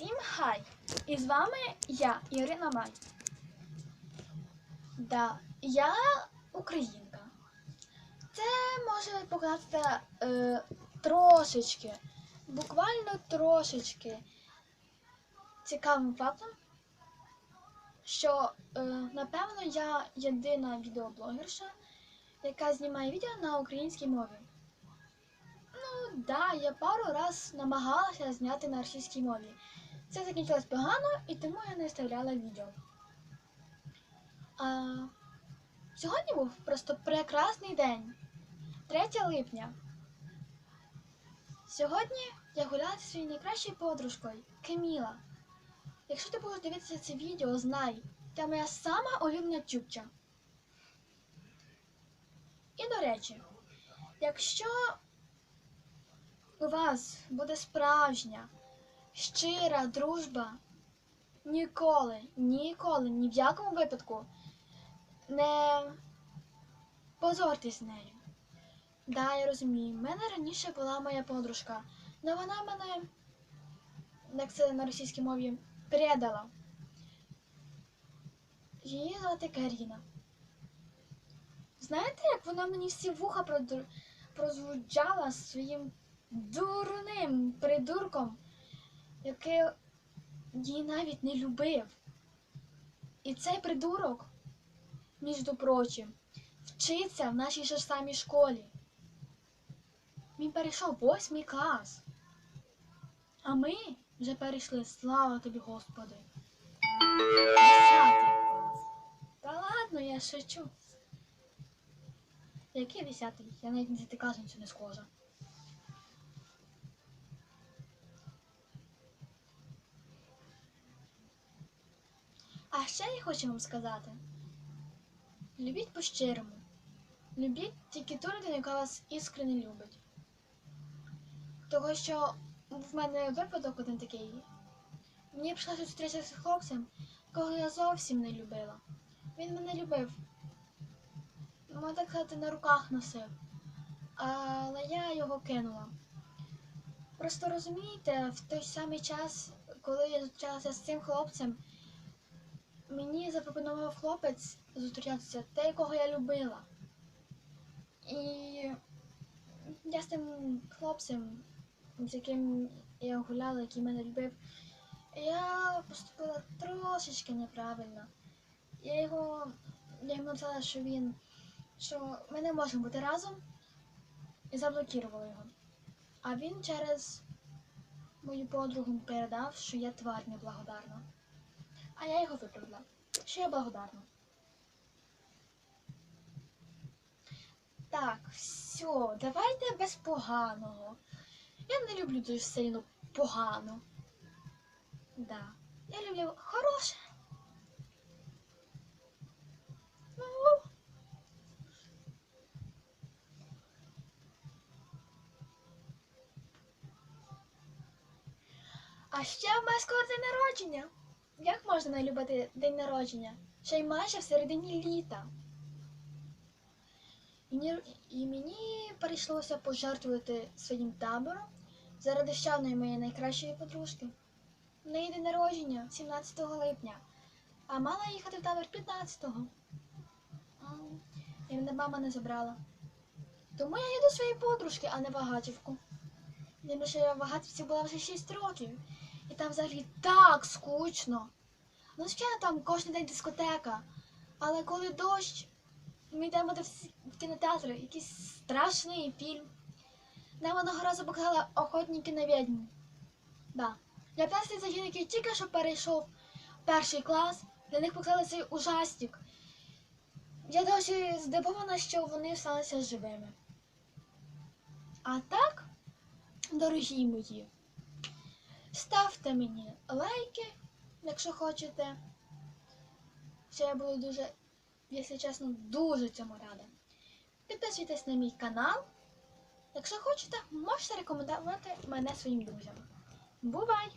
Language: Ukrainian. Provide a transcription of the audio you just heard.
Всім хай! І з вами я, Ірина Май. Да, я українка. Це може показати е, трошечки, буквально трошечки цікавим фактом, що е, напевно я єдина відеоблогерша, яка знімає відео на українській мові. Ну, да, я пару раз намагалася зняти на російській мові. Це закінчилось погано, і тому я не вставляла відео. А, сьогодні був просто прекрасний день. 3 липня. Сьогодні я гуляла зі своєю найкращою подружкою Кеміла. Якщо ти будеш дивитися це відео, знай, це моя сама улюблена тюбча. І до речі, якщо у вас буде справжня, щира дружба, ніколи, ніколи, ні в якому випадку не позортесь з нею. Да, я розумію, в мене раніше була моя подружка, але вона мене, як це на російській мові, предала. Її звати Каріна. Знаєте, як вона мені всі вуха прозвучала своїм дурним придурком, який її навіть не любив. І цей придурок, між прочим, вчиться в нашій ж самій школі. Він перейшов восьмий клас. А ми вже перейшли, слава тобі, Господи. Десятий клас. Та ладно, я шучу. Який десятий? Я навіть на десятикласницю не схожа. А ще я хочу вам сказати: любіть по-щирому. Любіть тільки ту людину, яка вас іскренне любить. Того, що в мене випадок один такий. Мені прийшлося зустрітися з хлопцем, кого я зовсім не любила. Він мене любив. Можна так сказати, на руках носив. Але я його кинула. Просто розумієте, в той самий час, коли я зустрічалася з цим хлопцем, мені запропонував хлопець зустрічатися те, якого я любила. І я з тим хлопцем, з яким я гуляла, який мене любив, я поступила трошечки неправильно. Я його я йому написала, що він, що ми не можемо бути разом, і заблокувала його. А він через мою подругу передав, що я тварь неблагодарна. А я його виправила, що я благодарна. Так, все, давайте без поганого. Я не люблю дуже сильно погано. Да. Я люблю хороше. Ну. А ще в мене скоро народження. Як можна не любити день народження? Ще й майже в середині літа. І мені, прийшлося пожертвувати своїм табором заради ще одної моєї найкращої подружки. В неї день народження 17 липня, а мала їхати в табор 15-го. І мене мама не забрала. Тому я їду своєї подружки, а не в Агатівку. Тим, що я в Агатівці була вже 6 років. Там взагалі так скучно. Ну, звичайно, там кожен день дискотека. Але коли дощ, ми йдемо до всі- в кінотеатр, якийсь страшний фільм. Нам одного разу показали охотники на відьму. Да. Для п'ятниці який тільки що перейшов перший клас, для них показали цей ужастик. Я досі здивована, що вони сталися живими. А так, дорогі мої, ставте мені лайки, якщо хочете. Що я буду дуже, якщо чесно, дуже цьому рада. Підписуйтесь на мій канал. Якщо хочете, можете рекомендувати мене своїм друзям. Бувай!